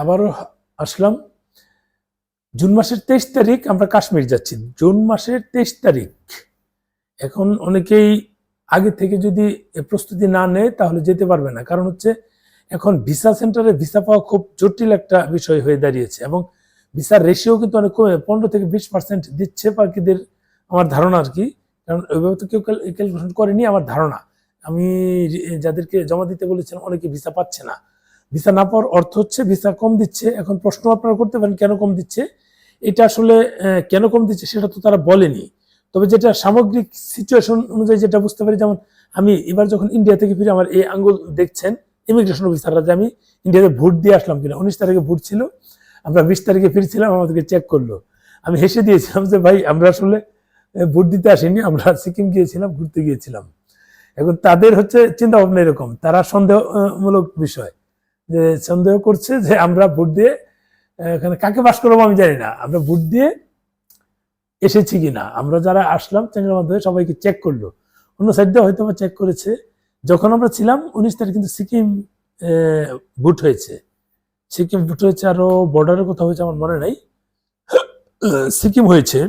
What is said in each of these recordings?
আবারও আসলাম। জুন মাসের তেইশ তারিখ আমরা কাশ্মীর যাচ্ছি। জুন মাসের তেইশ তারিখ। এখন অনেকেই আগে থেকে যদি প্রস্তুতি না নেয়, তাহলে যেতে পারবে না। কারণ হচ্ছে এখন ভিসা সেন্টারে ভিসা পাওয়া খুব জটিল একটা বিষয় হয়ে দাঁড়িয়েছে এবং ভিসার রেশিও কিন্তু অনেক কমে, পনেরো থেকে বিশ পার্সেন্ট দিচ্ছে পাখিদের আমার ধারণা আর কি। কারণ ওইভাবে তো কেউ ক্যালকুলেশন করেনি, আমার ধারণা। আমি যাদেরকে জমা দিতে বলেছিলাম, অনেকে ভিসা পাচ্ছে না। ভিসা না পাওয়ার অর্থ হচ্ছে ভিসা কম দিচ্ছে। এখন প্রশ্ন আপনারা করতে পারেন, কেন কম দিচ্ছে? এটা আসলে কেন কম দিচ্ছে সেটা তো তারা বলেনি। তবে যেটা সামগ্রিক সিচুয়েশন অনুযায়ী যেটা বুঝতে পারি, যেমন আমি এবার যখন ইন্ডিয়া থেকে ফিরে আমার এই আঙ্গুল দেখছেন ইমিগ্রেশন অফিসাররা যে আমি ইন্ডিয়াতে ভোট দিয়ে আসলাম কিনা, উনিশ তারিখে ভোট ছিল, আমরা বিশ তারিখে ফিরছিলাম, আমাদেরকে চেক করল। আমি হেসে দিয়েছিলাম যে, ভাই, আমরা আসলে ভোট দিতে আসিনি, আমরা সিকিম গিয়েছিলাম, ঘুরতে গিয়েছিলাম। এখন তাদের হচ্ছে চিন্তা ভাবনা এরকম। তারা সন্দেহমূলক বিষয়। যে সন্দেহ করছে যে আমরা ভোট দিয়ে এখানে কাকে বাস করব আমি জানি না। আমরা ভোট দিয়ে এসেছি কিনা? আমরা যারা আসলাম চ্যানেলের মাধ্যমে সবাইকে চেক করল। অন্য সাইড দিয়ে হয়তো চেক করেছে। যখন আমরা ছিলাম, উনিশ তারিখ কিন্তু সিকিম ভোট হয়েছে। সিকিম ভোট হয়েছে আরও বর্ডারের কথা হয়েছে আমার মনে নাই। সিকিম হয়েছে।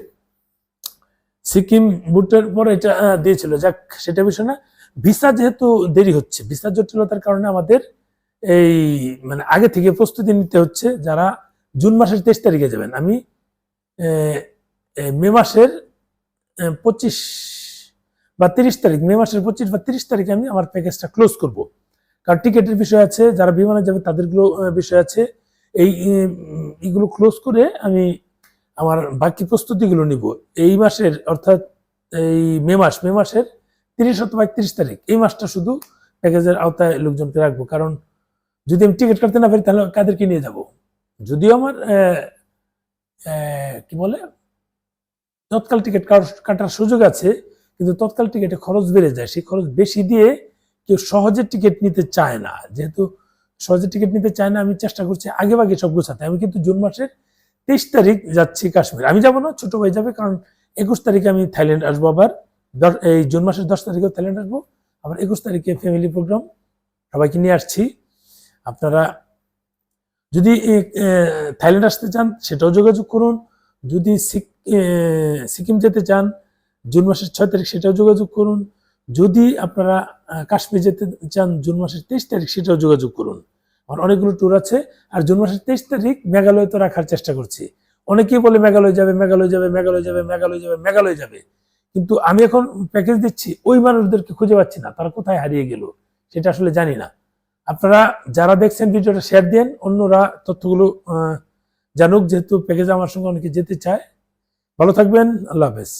সিকিম ভোটের পরে এটা দিয়েছিল। যাক, সেটা বিষয় না। ভিসা যেহেতু দেরি হচ্ছে, ভিসা জটিলতার কারণে আমাদের এই মানে আগে থেকে প্রস্তুতি নিতে হচ্ছে যারা জুন মাসের তেইশ তারিখে যাবেন। আমি মে মাসের পঁচিশ বা তিরিশ তারিখ, মে মাসের পঁচিশ বা তিরিশ তারিখে আমি আমার প্যাকেজটা ক্লোজ করব। কারণ টিকিটের বিষয় আছে, যারা বিমানে যাবে তাদেরগুলো বিষয় আছে। এই এগুলো ক্লোজ করে আমি আমার বাকি প্রস্তুতিগুলো নিব। এই মাসের অর্থাৎ এই মে মাস, মে মাসের তিরিশ অথবা একত্রিশ তারিখ, এই মাসটা শুধু প্যাকেজের আওতায় লোকজনকে রাখব। কারণ যদি আমি টিকিট কাটতে না পারি, তাহলে কাদেরকে নিয়ে যাব? যদিও আমার কি বলে? তৎকাল টিকিট কাটার সুযোগ আছে, কিন্তু তৎকাল টিকিটে খরচ বেড়ে যায়। সেই খরচ বেশি দিয়ে কেউ সহজে টিকিট নিতে চায় না। যেহেতু সহজে টিকিট নিতে চায় না, আমি চেষ্টা করছি আগে ভাগে সব গোছাতে। আমি কিন্তু জুন মাসের তেইশ তারিখ যাচ্ছি কাশ্মীর। আমি যাব না, ছোট ভাই যাবে, কারণ একুশ তারিখে আমি থাইল্যান্ড আসব আবার। এই জুন মাসের দশ তারিখেও থাইল্যান্ড আসব। আবার একুশ তারিখে ফ্যামিলি প্রোগ্রাম সবাইকে নিয়ে আসছি। আপনারা যদি থাইল্যান্ড আসতে চান, সেটাও যোগাযোগ করুন। যদি সিকিম যেতে চান, জুন মাসের ছয় তারিখ সেটাও যোগাযোগ করুন। যদি আপনারা কাশ্মীর যেতে চান, জুন মাসের তেইশ তারিখ সেটাও যোগাযোগ করুন। আমার অনেকগুলো ট্যুর আছে, আর জুন মাসের তেইশ তারিখ মেঘালয় তো রাখার চেষ্টা করছি। অনেকেই বলে মেঘালয় যাবে মেঘালয় যাবে মেঘালয় যাবে মেঘালয় যাবে মেঘালয় যাবে। কিন্তু আমি এখন প্যাকেজ দিচ্ছি, ওই মানুষদেরকে খুঁজে পাচ্ছি না, তারা কোথায় হারিয়ে গেল, সেটা আসলে জানি না। আপনারা যারা দেখছেন ভিডিওটা শেয়ার দেন অন্যরা তথ্যগুলো জানুক, যেহেতু প্যাকেজ আমার সঙ্গে অনেকে যেতে চায়। ভালো থাকবেন, আল্লাহ হাফেজ।